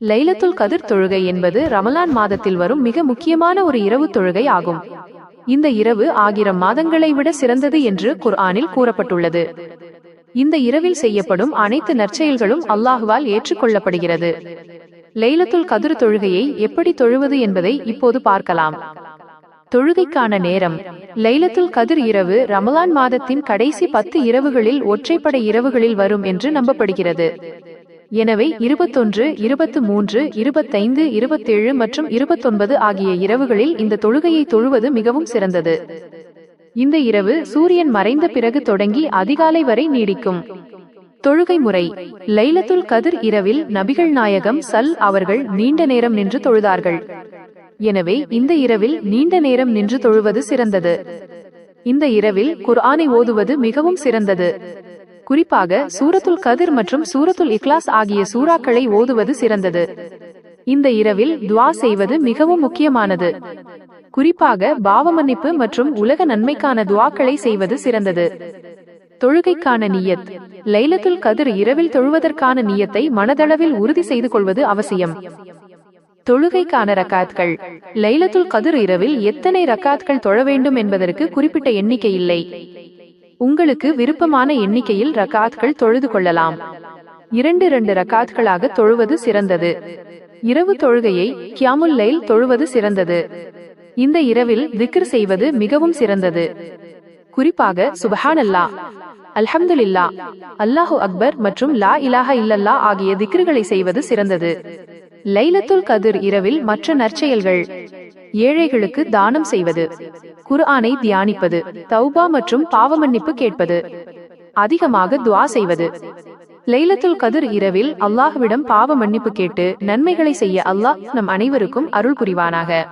லைலத்துல் கதிர் தொழுகை என்பது ரமலான் மாதத்தில் வரும் மிக முக்கியமான ஒரு இரவு தொழுகை ஆகும். இந்த இரவு ஆகிரம் மாதங்களை விட சிறந்தது என்று குர்ஆனில் கூறப்பட்டுள்ளது. இந்த இரவில் செய்யப்படும் அனைத்து நற்செயல்களும் அல்லாஹுவால் ஏற்றுக்கொள்ளப்படுகிறது. லைலத்துல் கதிர் தொழுகையை எப்படி தொழுவது என்பதை இப்போது பார்க்கலாம். தொழுகைக்கான நேரம். லைலத்துல் கதிர் இரவு ரமலான் மாதத்தின் கடைசி பத்து இரவுகளில் ஒற்றைப்படை இரவுகளில் வரும் என்று நம்பப்படுகிறது. எனவே இருபத்தொன்று இருபத்து மூன்று இருபத்தைந்து இருபத்தேழு மற்றும் இருபத்தொன்பது ஆகிய இரவுகளில் இந்த தொழுகையை தொழுவது மிகவும் சிறந்தது. இந்த இரவு சூரியன் மறைந்த பிறகு தொடங்கி அதிகாலை வரை நீடிக்கும். தொழுகை முறை. லைலத்துல் கதிர் இரவில் நபிகள் நாயகம் சல் அவர்கள் நீண்ட நேரம் நின்று தொழுதார்கள். எனவே இந்த இரவில் நீண்ட நேரம் நின்று தொழுவது சிறந்தது. இந்த இரவில் குர்ஆனை ஓதுவது மிகவும் சிறந்தது. குறிப்பாக சூரத்துல் கதிர் மற்றும் சூரத்துல் இக்லாஸ் ஆகிய சூறாக்களை ஓதுவது சிறந்தது. இந்த இரவில் துவா செய்வது மிகவும் முக்கியமானது. குறிப்பாக பாவமன்னிப்பு மற்றும் உலக நன்மைக்கான துவாக்களை செய்வது சிறந்தது. தொழுகைக்கான நீயத் லைலத்துல் கதிர் இரவில் தொழுவதற்கான நீயத்தை மனதளவில் உறுதி செய்து கொள்வது அவசியம். தொழுகைக்கான ரக்காத்கள். லைலத்துல் கதிர் இரவில் எத்தனை ரக்காத்கள் தொழ வேண்டும் என்பதற்கு குறிப்பிட்ட எண்ணிக்கை இல்லை. உங்களுக்கு விருப்பமான எண்ணிக்கையில் ரக்காத்கள் தொழுது கொள்ளலாம். இரண்டு இரண்டு ரக்காத்களாக தொழுவது சிறந்தது. இரவு தொழுகையை கியாமுல் லைல் தொழுவது சிறந்தது. இந்த இரவில் திக்ர் செய்வது மிகவும் சிறந்தது. குறிப்பாக சுபஹானல்லா அல்ஹம்துலில்லா அல்லாஹு அக்பர் மற்றும் லா இலாஹ இல்லல்லா ஆகிய திக்ருகளை செய்வது சிறந்தது. லைலத்துல் கதிர் இரவில் மற்ற நற்செயல்கள். ஏழைகளுக்கு தானம் செய்வது. குர்ஆனை தியானிப்பது. தௌபா மற்றும் பாவமன்னிப்பு கேட்பது. அதிகமாக துவா செய்வது. லைலத்துல் கதிர் இரவில் அல்லாஹ்விடம் பாவ மன்னிப்பு கேட்டு நன்மைகளை செய்ய அல்லாஹ் நம் அனைவருக்கும் அருள் புரிவானாக.